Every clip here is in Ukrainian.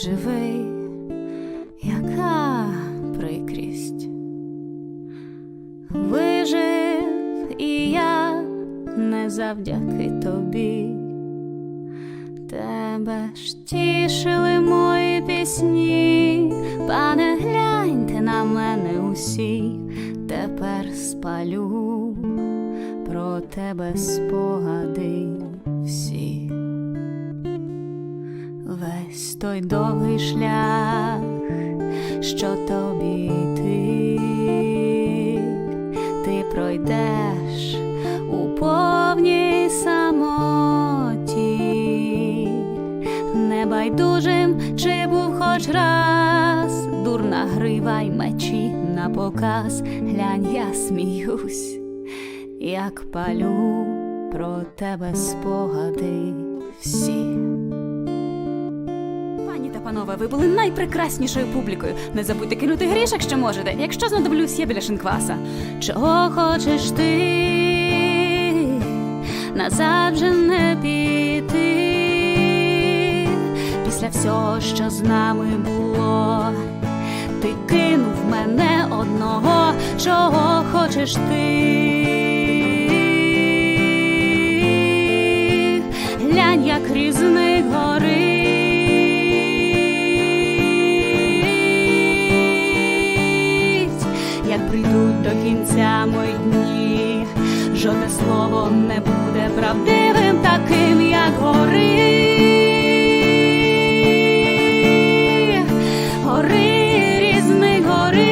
живий, яка прикрість. Вижив і я не завдяки тобі. Тебе ж тішили мої пісні, пане, гляньте на мене усі, тепер спалю про тебе спогади всі. Весь той довгий шлях, що тобі йти, ти пройдеш у повній самоті, небайдужим чи був хоч раз, дурна грива й мечі на показ, глянь, я сміюсь, як палю про тебе спогади. Всі. Панове, ви були найпрекраснішою публікою. Не забудьте кинути гріш, якщо можете. Якщо знадоблюсь, я біля шинкваса. Чого хочеш ти? Назад же не піти. Після всього, що з нами було, ти кинув мене одного, чого хочеш ти? Глянь, як різник жодне слово не буде правдивим, таким, як гори. Гори, різник гори,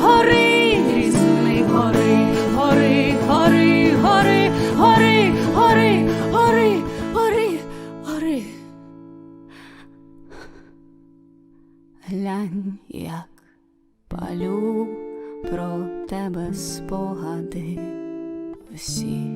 гори, різник гори, гори, гори, гори, гори, гори, гори, гори, гори. Глянь, як палю про тебе спогади всі.